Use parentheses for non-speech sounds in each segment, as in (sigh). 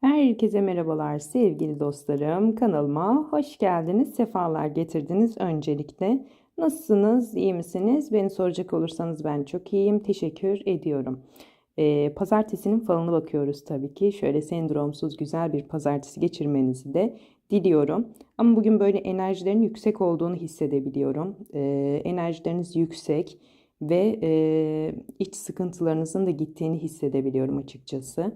Herkese merhabalar sevgili dostlarım. Kanalıma hoş geldiniz, sefalar getirdiniz öncelikle. Nasılsınız, iyi misiniz? Beni soracak olursanız ben çok iyiyim, teşekkür ediyorum. Ee, pazartesinin falına bakıyoruz tabii ki. Şöyle sendromsuz güzel bir pazartesi geçirmenizi de diliyorum. Ama bugün böyle enerjilerin yüksek olduğunu hissedebiliyorum. Ee, enerjileriniz yüksek ve e, iç sıkıntılarınızın da gittiğini hissedebiliyorum açıkçası.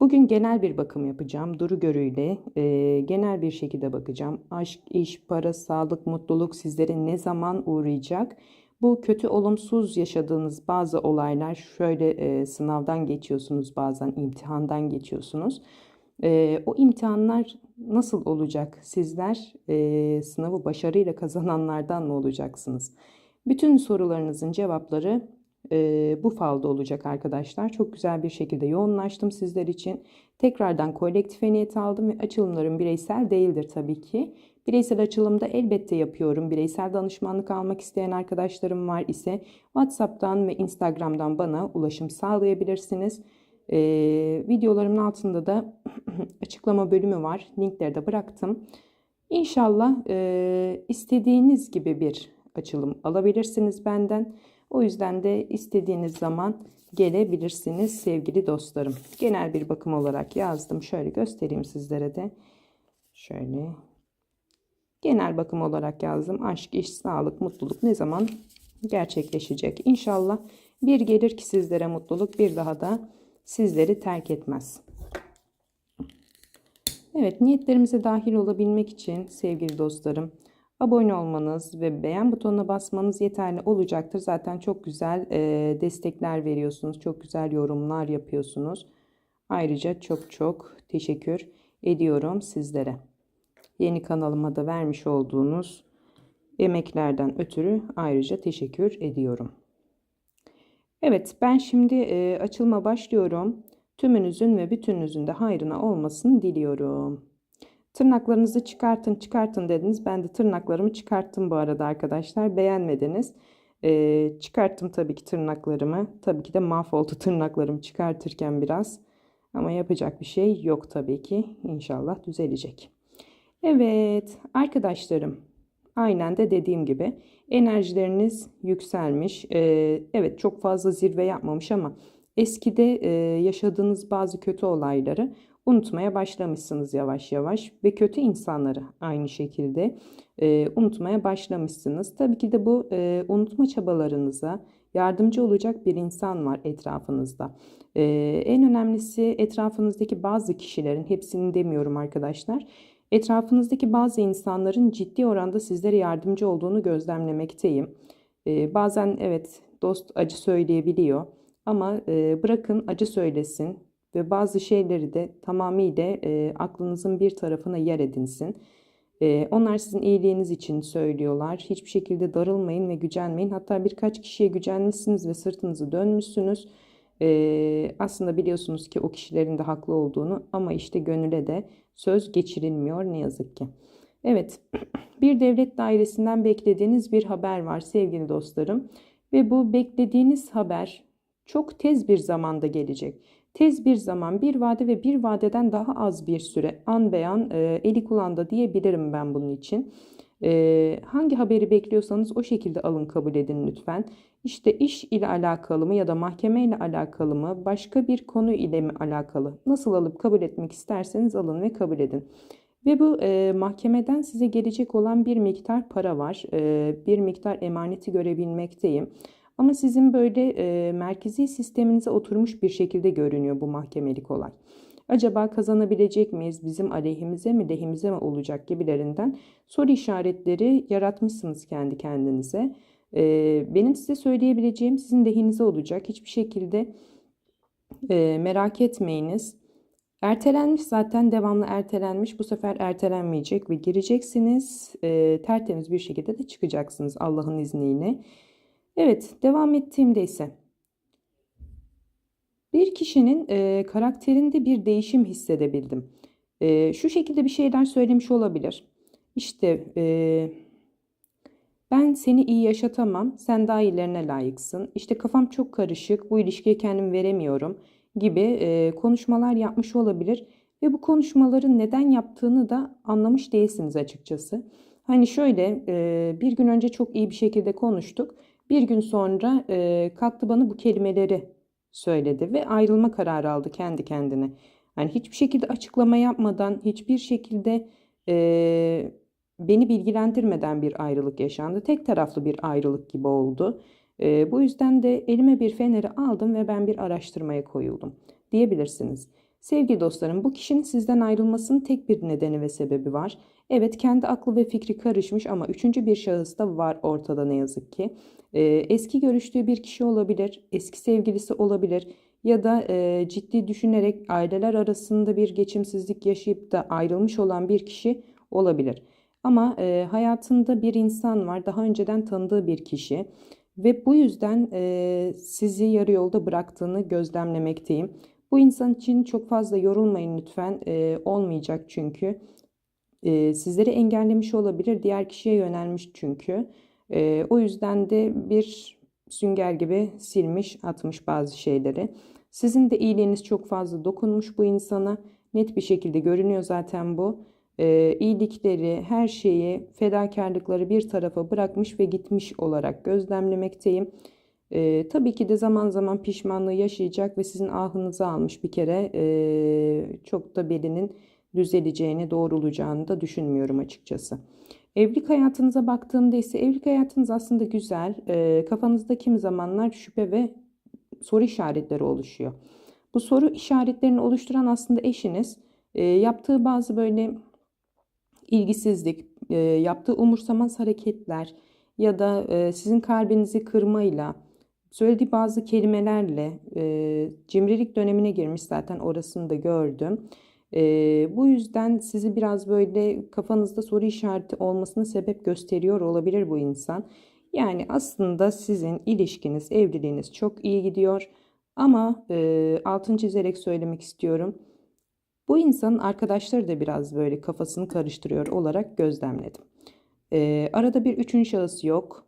Bugün genel bir bakım yapacağım. Duru görüyle e, genel bir şekilde bakacağım. Aşk, iş, para, sağlık, mutluluk sizlere ne zaman uğrayacak? Bu kötü, olumsuz yaşadığınız bazı olaylar şöyle e, sınavdan geçiyorsunuz bazen, imtihandan geçiyorsunuz. E, o imtihanlar nasıl olacak? Sizler e, sınavı başarıyla kazananlardan mı olacaksınız? Bütün sorularınızın cevapları e, bu falda olacak arkadaşlar. Çok güzel bir şekilde yoğunlaştım sizler için. Tekrardan kolektife niyet aldım ve açılımlarım bireysel değildir tabii ki. Bireysel açılımda elbette yapıyorum. Bireysel danışmanlık almak isteyen arkadaşlarım var ise WhatsApp'tan ve Instagram'dan bana ulaşım sağlayabilirsiniz. Ee, videolarımın altında da (clears throat) açıklama bölümü var. Linkleri de bıraktım. İnşallah e, istediğiniz gibi bir açılım alabilirsiniz benden. O yüzden de istediğiniz zaman gelebilirsiniz sevgili dostlarım. Genel bir bakım olarak yazdım. Şöyle göstereyim sizlere de. Şöyle. Genel bakım olarak yazdım. Aşk, iş, sağlık, mutluluk ne zaman gerçekleşecek? İnşallah bir gelir ki sizlere mutluluk bir daha da sizleri terk etmez. Evet niyetlerimize dahil olabilmek için sevgili dostlarım Abone olmanız ve beğen butonuna basmanız yeterli olacaktır. Zaten çok güzel e, destekler veriyorsunuz. Çok güzel yorumlar yapıyorsunuz. Ayrıca çok çok teşekkür ediyorum sizlere. Yeni kanalıma da vermiş olduğunuz emeklerden ötürü ayrıca teşekkür ediyorum. Evet ben şimdi e, açılma başlıyorum. Tümünüzün ve bütününüzün de hayrına olmasını diliyorum. Tırnaklarınızı çıkartın çıkartın dediniz. Ben de tırnaklarımı çıkarttım bu arada arkadaşlar. Beğenmediniz. Ee, çıkarttım tabii ki tırnaklarımı. Tabii ki de mahvoldu (laughs) tırnaklarımı çıkartırken biraz. Ama yapacak bir şey yok tabii ki. İnşallah düzelecek. Evet arkadaşlarım. Aynen de dediğim gibi enerjileriniz yükselmiş. Ee, evet çok fazla zirve yapmamış ama eskide e, yaşadığınız bazı kötü olayları unutmaya başlamışsınız yavaş yavaş ve kötü insanları aynı şekilde e, unutmaya başlamışsınız. Tabii ki de bu e, unutma çabalarınıza yardımcı olacak bir insan var etrafınızda. E, en önemlisi etrafınızdaki bazı kişilerin, hepsini demiyorum arkadaşlar, etrafınızdaki bazı insanların ciddi oranda sizlere yardımcı olduğunu gözlemlemekteyim. E, bazen evet dost acı söyleyebiliyor ama bırakın acı söylesin ve bazı şeyleri de tamamıyla e, aklınızın bir tarafına yer edinsin. E, onlar sizin iyiliğiniz için söylüyorlar. Hiçbir şekilde darılmayın ve gücenmeyin. Hatta birkaç kişiye gücenmişsiniz ve sırtınızı dönmüşsünüz. E, aslında biliyorsunuz ki o kişilerin de haklı olduğunu ama işte gönüle de söz geçirilmiyor ne yazık ki. Evet, (clears throat) bir devlet dairesinden beklediğiniz bir haber var sevgili dostlarım. Ve bu beklediğiniz haber çok tez bir zamanda gelecek. Tez bir zaman, bir vade ve bir vadeden daha az bir süre an beyan e, eli kulağında diyebilirim ben bunun için. E, hangi haberi bekliyorsanız o şekilde alın kabul edin lütfen. İşte iş ile alakalı mı ya da mahkeme ile alakalı mı, başka bir konu ile mi alakalı? Nasıl alıp kabul etmek isterseniz alın ve kabul edin. Ve bu e, mahkemeden size gelecek olan bir miktar para var. E, bir miktar emaneti görebilmekteyim. Ama sizin böyle e, merkezi sisteminize oturmuş bir şekilde görünüyor bu mahkemelik olay. Acaba kazanabilecek miyiz? Bizim aleyhimize mi lehimize mi olacak gibilerinden soru işaretleri yaratmışsınız kendi kendinize. E, benim size söyleyebileceğim sizin lehinize olacak. Hiçbir şekilde e, merak etmeyiniz. Ertelenmiş zaten devamlı ertelenmiş. Bu sefer ertelenmeyecek ve gireceksiniz. E, tertemiz bir şekilde de çıkacaksınız Allah'ın izniyle. Evet, devam ettiğimde ise bir kişinin e, karakterinde bir değişim hissedebildim. E, şu şekilde bir şeyler söylemiş olabilir. İşte e, ben seni iyi yaşatamam, sen daha iyilerine layıksın. İşte kafam çok karışık, bu ilişkiye kendim veremiyorum gibi e, konuşmalar yapmış olabilir. Ve bu konuşmaları neden yaptığını da anlamış değilsiniz açıkçası. Hani şöyle e, bir gün önce çok iyi bir şekilde konuştuk. Bir gün sonra e, kalktı bana bu kelimeleri söyledi ve ayrılma kararı aldı kendi kendine. Yani hiçbir şekilde açıklama yapmadan, hiçbir şekilde e, beni bilgilendirmeden bir ayrılık yaşandı. Tek taraflı bir ayrılık gibi oldu. E, bu yüzden de elime bir feneri aldım ve ben bir araştırmaya koyuldum diyebilirsiniz. Sevgili dostlarım bu kişinin sizden ayrılmasının tek bir nedeni ve sebebi var. Evet kendi aklı ve fikri karışmış ama üçüncü bir şahıs da var ortada ne yazık ki. Ee, eski görüştüğü bir kişi olabilir, eski sevgilisi olabilir ya da e, ciddi düşünerek aileler arasında bir geçimsizlik yaşayıp da ayrılmış olan bir kişi olabilir. Ama e, hayatında bir insan var, daha önceden tanıdığı bir kişi ve bu yüzden e, sizi yarı yolda bıraktığını gözlemlemekteyim. Bu insan için çok fazla yorulmayın lütfen. E, olmayacak çünkü. E, sizleri engellemiş olabilir. Diğer kişiye yönelmiş çünkü. E, o yüzden de bir sünger gibi silmiş, atmış bazı şeyleri. Sizin de iyiliğiniz çok fazla dokunmuş bu insana. Net bir şekilde görünüyor zaten bu. E, iyilikleri, her şeyi, fedakarlıkları bir tarafa bırakmış ve gitmiş olarak gözlemlemekteyim. E, tabii ki de zaman zaman pişmanlığı yaşayacak ve sizin ahınızı almış bir kere e, çok da belinin düzeleceğini, doğrulacağını da düşünmüyorum açıkçası. Evlilik hayatınıza baktığımda ise evlilik hayatınız aslında güzel. E, kafanızda kimi zamanlar şüphe ve soru işaretleri oluşuyor. Bu soru işaretlerini oluşturan aslında eşiniz. E, yaptığı bazı böyle ilgisizlik, e, yaptığı umursamaz hareketler ya da e, sizin kalbinizi kırmayla, söylediği bazı kelimelerle e, cimrilik dönemine girmiş zaten orasını da gördüm. E, bu yüzden sizi biraz böyle kafanızda soru işareti olmasına sebep gösteriyor olabilir bu insan. Yani aslında sizin ilişkiniz, evliliğiniz çok iyi gidiyor. Ama e, altın çizerek söylemek istiyorum. Bu insanın arkadaşları da biraz böyle kafasını karıştırıyor olarak gözlemledim. E, arada bir üçüncü şahıs yok.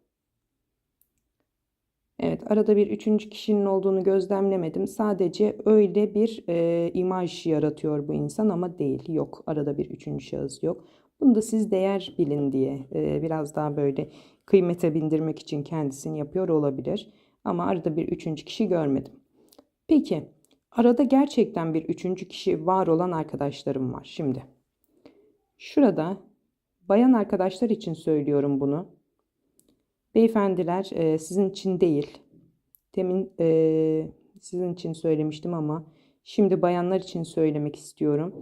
Evet, arada bir üçüncü kişinin olduğunu gözlemlemedim. Sadece öyle bir e, imaj yaratıyor bu insan ama değil, yok. Arada bir üçüncü şahıs yok. Bunu da siz değer bilin diye e, biraz daha böyle kıymete bindirmek için kendisini yapıyor olabilir. Ama arada bir üçüncü kişi görmedim. Peki, arada gerçekten bir üçüncü kişi var olan arkadaşlarım var. Şimdi, şurada bayan arkadaşlar için söylüyorum bunu. Beyefendiler e, sizin için değil. Temin e, sizin için söylemiştim ama şimdi bayanlar için söylemek istiyorum.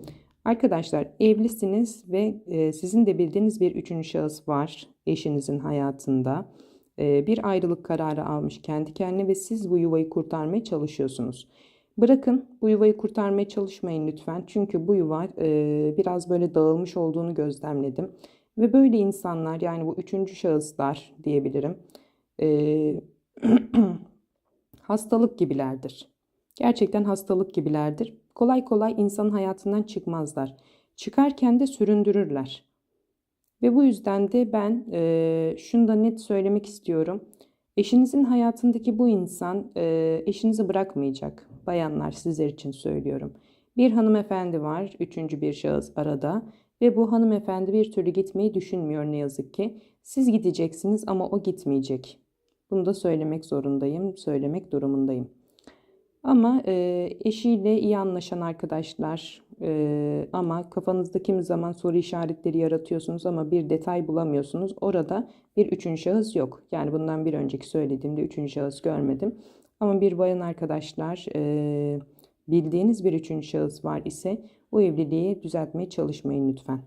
Arkadaşlar evlisiniz ve e, sizin de bildiğiniz bir üçüncü şahıs var eşinizin hayatında. E, bir ayrılık kararı almış kendi kendine ve siz bu yuvayı kurtarmaya çalışıyorsunuz. Bırakın bu yuvayı kurtarmaya çalışmayın lütfen. Çünkü bu yuva e, biraz böyle dağılmış olduğunu gözlemledim. Ve böyle insanlar yani bu üçüncü şahıslar diyebilirim. E, (clears throat) hastalık gibilerdir. Gerçekten hastalık gibilerdir. Kolay kolay insanın hayatından çıkmazlar. Çıkarken de süründürürler. Ve bu yüzden de ben e, şunu da net söylemek istiyorum. Eşinizin hayatındaki bu insan e, eşinizi bırakmayacak. Bayanlar sizler için söylüyorum. Bir hanımefendi var, üçüncü bir şahıs arada ve bu hanımefendi bir türlü gitmeyi düşünmüyor ne yazık ki. Siz gideceksiniz ama o gitmeyecek. Bunu da söylemek zorundayım, söylemek durumundayım. Ama e, eşiyle iyi anlaşan arkadaşlar e, ama kafanızda kimi zaman soru işaretleri yaratıyorsunuz ama bir detay bulamıyorsunuz. Orada bir üçüncü şahıs yok. Yani bundan bir önceki söylediğimde üçüncü şahıs görmedim. Ama bir bayan arkadaşlar e, bildiğiniz bir üçüncü şahıs var ise bu evliliği düzeltmeye çalışmayın lütfen.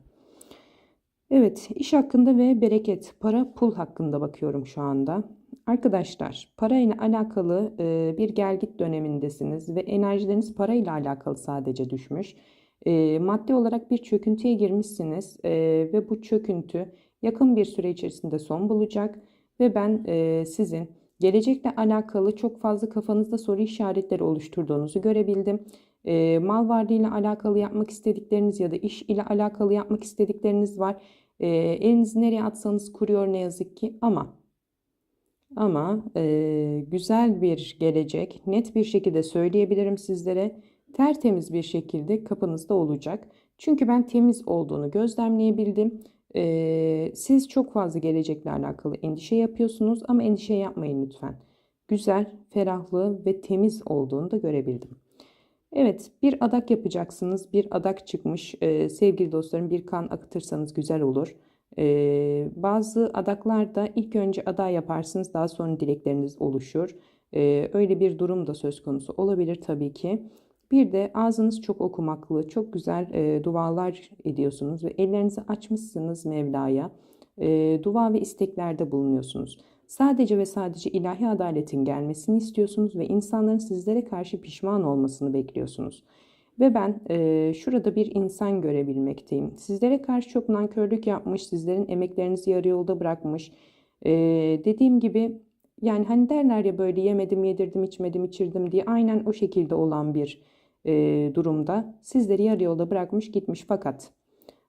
Evet, iş hakkında ve bereket, para, pul hakkında bakıyorum şu anda. Arkadaşlar, parayla alakalı e, bir gelgit dönemindesiniz ve enerjileriniz parayla alakalı sadece düşmüş. E, maddi olarak bir çöküntüye girmişsiniz e, ve bu çöküntü yakın bir süre içerisinde son bulacak ve ben sizin gelecekle alakalı çok fazla kafanızda soru işaretleri oluşturduğunuzu görebildim e, mal varlığıyla alakalı yapmak istedikleriniz ya da iş ile alakalı yapmak istedikleriniz var. E, elinizi nereye atsanız kuruyor ne yazık ki ama ama e, güzel bir gelecek net bir şekilde söyleyebilirim sizlere tertemiz bir şekilde kapınızda olacak. Çünkü ben temiz olduğunu gözlemleyebildim. Ee, siz çok fazla gelecekle alakalı endişe yapıyorsunuz ama endişe yapmayın lütfen. Güzel, ferahlı ve temiz olduğunu da görebildim. Evet, bir adak yapacaksınız. Bir adak çıkmış. Ee, sevgili dostlarım, bir kan akıtırsanız güzel olur. Ee, bazı adaklarda ilk önce ada yaparsınız, daha sonra dilekleriniz oluşur. Ee, öyle bir durum da söz konusu olabilir tabii ki. Bir de ağzınız çok okumaklı, çok güzel e, dualar ediyorsunuz ve ellerinizi açmışsınız Mevla'ya. E, dua ve isteklerde bulunuyorsunuz. Sadece ve sadece ilahi adaletin gelmesini istiyorsunuz ve insanların sizlere karşı pişman olmasını bekliyorsunuz. Ve ben e, şurada bir insan görebilmekteyim. Sizlere karşı çok nankörlük yapmış, sizlerin emeklerinizi yarı yolda bırakmış. E, dediğim gibi yani hani derler ya böyle yemedim, yedirdim, içmedim, içirdim diye aynen o şekilde olan bir e, durumda sizleri yarı yolda bırakmış gitmiş fakat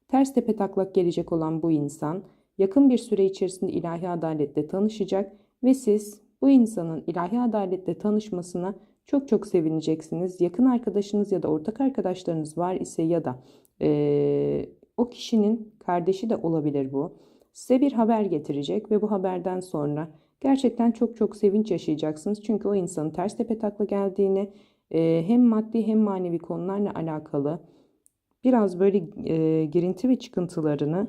ters tepe taklak gelecek olan bu insan yakın bir süre içerisinde ilahi adaletle tanışacak ve siz bu insanın ilahi adaletle tanışmasına çok çok sevineceksiniz. Yakın arkadaşınız ya da ortak arkadaşlarınız var ise ya da e, o kişinin kardeşi de olabilir bu. Size bir haber getirecek ve bu haberden sonra gerçekten çok çok sevinç yaşayacaksınız. Çünkü o insanın ters tepe takla geldiğini e, hem maddi hem manevi konularla alakalı biraz böyle e, girinti ve çıkıntılarını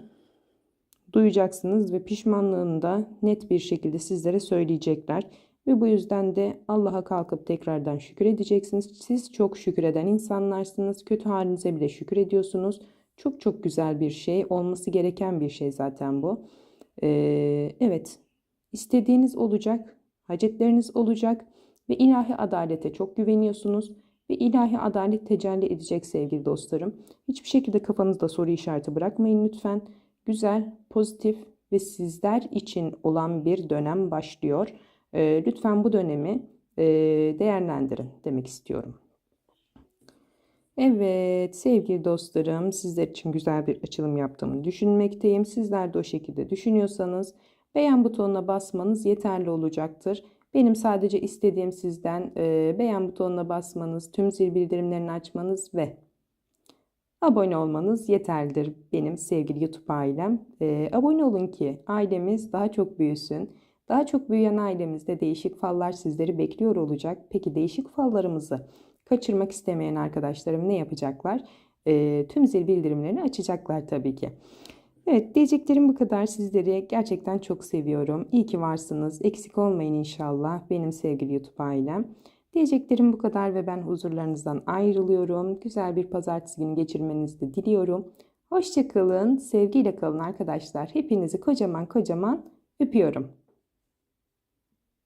duyacaksınız ve pişmanlığını da net bir şekilde sizlere söyleyecekler. Ve bu yüzden de Allah'a kalkıp tekrardan şükür edeceksiniz. Siz çok şükreden insanlarsınız. Kötü halinize bile şükür ediyorsunuz. Çok çok güzel bir şey. Olması gereken bir şey zaten bu. Ee, evet. istediğiniz olacak. Hacetleriniz olacak. Ve ilahi adalete çok güveniyorsunuz. Ve ilahi adalet tecelli edecek sevgili dostlarım. Hiçbir şekilde kafanızda soru işareti bırakmayın lütfen. Güzel, pozitif ve sizler için olan bir dönem başlıyor. E, lütfen bu dönemi e, değerlendirin demek istiyorum. Evet sevgili dostlarım sizler için güzel bir açılım yaptığımı düşünmekteyim. Sizler de o şekilde düşünüyorsanız beğen butonuna basmanız yeterli olacaktır. Benim sadece istediğim sizden e, beğen butonuna basmanız, tüm zil bildirimlerini açmanız ve abone olmanız yeterlidir benim sevgili YouTube ailem. E, abone olun ki ailemiz daha çok büyüsün. Daha çok büyüyen ailemizde değişik fallar sizleri bekliyor olacak. Peki değişik fallarımızı kaçırmak istemeyen arkadaşlarım ne yapacaklar? E, tüm zil bildirimlerini açacaklar tabii ki. Evet diyeceklerim bu kadar. Sizleri gerçekten çok seviyorum. İyi ki varsınız. Eksik olmayın inşallah benim sevgili YouTube ailem. Diyeceklerim bu kadar ve ben huzurlarınızdan ayrılıyorum. Güzel bir pazartesi günü geçirmenizi de diliyorum. Hoşçakalın, sevgiyle kalın arkadaşlar. Hepinizi kocaman kocaman öpüyorum.